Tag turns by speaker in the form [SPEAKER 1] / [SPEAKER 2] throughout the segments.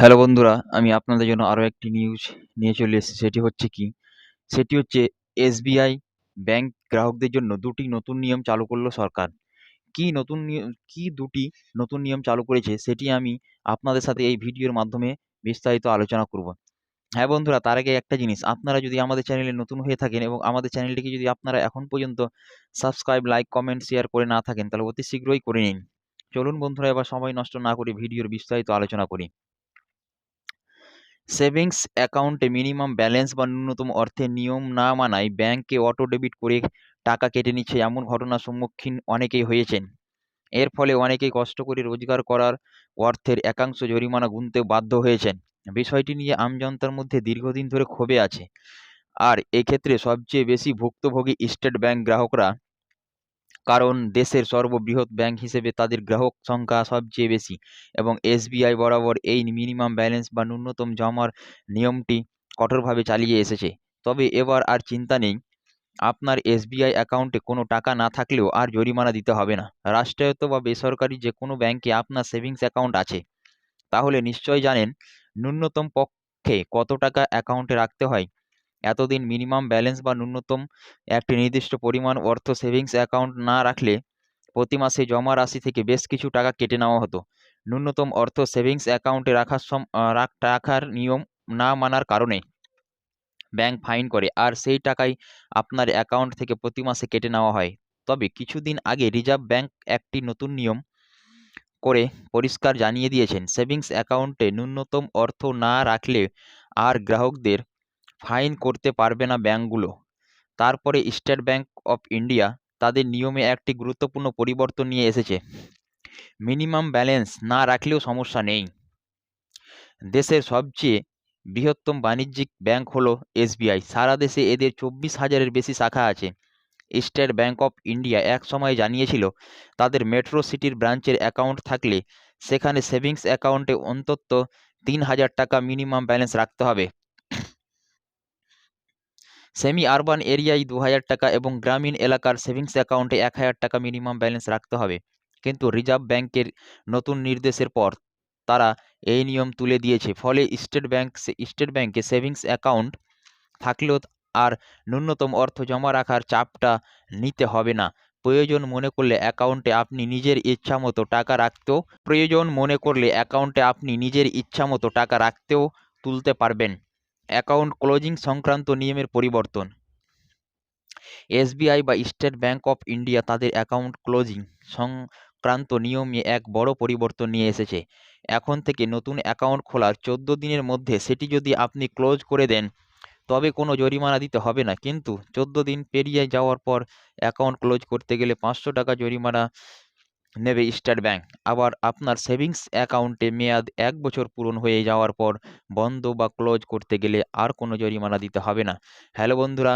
[SPEAKER 1] Hello বন্ধুরা, আমি আপনাদের জন্য আরও একটি নিউজ নিয়ে চলে এসেছি। সেটি হচ্ছে কি? সেটি হচ্ছে এসবিআই ব্যাংক গ্রাহকদের জন্য দুটি নতুন নিয়ম চালু করল সরকার। কি নতুন নিয়ম, কি দুটি নতুন নিয়ম চালু করেছে সেটি আমি আপনাদের সাথে এই ভিডিওর মাধ্যমে বিস্তারিত আলোচনা করব। হ্যাঁ বন্ধুরা, তার আগে একটা জিনিস, আপনারা যদি আমাদের চ্যানেলে নতুন হয়ে থাকেন এবং আমাদের চ্যানেলটিকে যদি আপনারা এখন পর্যন্ত সাবস্ক্রাইব লাইক কমেন্ট শেয়ার করে না থাকেন, তাহলে অতি শীঘ্রই করে নিন। চলুন বন্ধুরা, এবার সময় নষ্ট না করে ভিডিওর বিস্তারিত আলোচনা করি। সেভিংস অ্যাকাউন্টে মিনিমাম ব্যালেন্স বা ন্যূনতম অর্থের নিয়ম না মানায় ব্যাংকে অটো ডেবিট করে টাকা কেটে নিচ্ছে এমন ঘটনার সম্মুখীন অনেকেই হয়েছেন। এর ফলে অনেকেই কষ্ট করে রোজগার করার অর্থের একাংশ জরিমানা গুনতে বাধ্য হয়েছেন। বিষয়টি নিয়ে আমজনতার মধ্যে দীর্ঘদিন ধরে ক্ষোভে আছে। আর এক্ষেত্রে সবচেয়ে বেশি ভুক্তভোগী স্টেট ব্যাংক গ্রাহকরা কারণ দেশের সর্ববৃহৎ ব্যাংক হিসেবে তাদের গ্রাহক সংখ্যা সবচেয়ে বেশি এবং এসবিআই বরাবর এই মিনিমাম ব্যালেন্স বা ন্যূনতম জমার নিয়মটি কঠোরভাবে চালিয়ে এসেছে। তবে এবার আর চিন্তা নেই। আপনার এসবিআই অ্যাকাউন্টে কোনো টাকা না থাকলেও আর জরিমানা দিতে হবে না। রাষ্ট্রায়ত্ত বা বেসরকারি যে কোনো ব্যাংকে আপনার সেভিংস অ্যাকাউন্ট আছে। তাহলে নিশ্চয়ই জানেন ন্যূনতম পক্ষে কত টাকা অ্যাকাউন্টে রাখতে হয়। এতদিন মিনিমাম ব্যালেন্স বা ন্যূনতম একটি নির্দিষ্ট পরিমাণ অর্থ সেভিংস অ্যাকাউন্ট না রাখলে প্রতি মাসে জমা রাশি থেকে বেশ কিছু টাকা কেটে নেওয়া হতো। ন্যূনতম অর্থ সেভিংস অ্যাকাউন্টে রাখার সম রাখার নিয়ম না মানার কারণে ব্যাংক ফাইন করে আর সেই টাকাই আপনার অ্যাকাউন্ট থেকে প্রতি মাসে কেটে নেওয়া হয়। তবে কিছুদিন আগে রিজার্ভ ব্যাংক একটি নতুন নিয়ম করে পরিষ্কার জানিয়ে দিয়েছেন সেভিংস অ্যাকাউন্টে ন্যূনতম অর্থ না রাখলে আর গ্রাহকদের ফাইন করতে পারবে না ব্যাঙ্কগুলো তারপরে স্টেট ব্যাঙ্ক অফ ইন্ডিয়া তাদের নিয়মে একটি গুরুত্বপূর্ণ পরিবর্তন নিয়ে এসেছে। মিনিমাম ব্যালেন্স না রাখলেও সমস্যা নেই। দেশের সবচেয়ে বৃহত্তম বাণিজ্যিক ব্যাংক হলো এসবিআই। সারা দেশে এদের চব্বিশ হাজারের বেশি শাখা আছে। স্টেট ব্যাংক অফ ইন্ডিয়া এক সময় জানিয়েছিল, তাদের মেট্রো সিটির ব্রাঞ্চের অ্যাকাউন্ট থাকলে সেখানে সেভিংস অ্যাকাউন্টে অন্তত তিন হাজার টাকা মিনিমাম ব্যালেন্স রাখতে হবে। সেমি আরবান এরিয়ায় দু হাজার টাকা এবং গ্রামীণ এলাকার সেভিংস অ্যাকাউন্টে এক হাজার টাকা মিনিমাম ব্যালেন্স রাখতে হবে। কিন্তু রিজার্ভ ব্যাংকের নতুন নির্দেশের পর তারা এই নিয়ম তুলে দিয়েছে। ফলে স্টেট ব্যাংক স্টেট ব্যাংকে সেভিংস অ্যাকাউন্ট থাকলেও আর ন্যূনতম অর্থ জমা রাখার চাপটা নিতে হবে না। প্রয়োজন মনে করলে অ্যাকাউন্টে আপনি নিজের ইচ্ছা মতো টাকা রাখতেও, প্রয়োজন মনে করলে অ্যাকাউন্টে আপনি নিজের ইচ্ছা মতো টাকা রাখতেও তুলতে পারবেন। অ্যাকাউন্ট ক্লোজিং সংক্রান্ত নিয়মের পরিবর্তন। এসবিআই বা স্টেট ব্যাঙ্ক অফ ইন্ডিয়া তাদের অ্যাকাউন্ট ক্লোজিং সংক্রান্ত নিয়মে এক বড় পরিবর্তন নিয়ে এসেছে। এখন থেকে নতুন অ্যাকাউন্ট খোলার চোদ্দ দিনের মধ্যে সেটি যদি আপনি ক্লোজ করে দেন, তবে কোনো জরিমানা দিতে হবে না। কিন্তু চোদ্দ দিন পেরিয়ে যাওয়ার পর অ্যাকাউন্ট ক্লোজ করতে গেলে পাঁচশো টাকা জরিমানা নেবে স্টেট ব্যাংক আবার আপনার সেভিংস অ্যাকাউন্টে মেয়াদ এক বছর পূরণ হয়ে যাওয়ার পর বন্ধ বা ক্লোজ করতে গেলে আর কোনো জরিমানা দিতে হবে না। হ্যালো বন্ধুরা,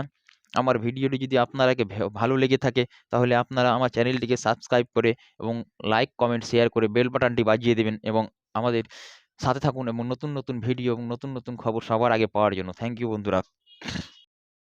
[SPEAKER 1] আমার ভিডিওটি যদি আপনারাকে ভালো লেগে থাকে, তাহলে আপনারা আমার চ্যানেলটিকে সাবস্ক্রাইব করে এবং লাইক, কমেন্ট, শেয়ার করে বেল বাটনটি বাজিয়ে দেবেন এবং আমাদের সাথে থাকুন এবং নতুন নতুন ভিডিও এবং নতুন নতুন খবর সবার আগে পাওয়ার জন্য। থ্যাংক ইউ বন্ধুরা।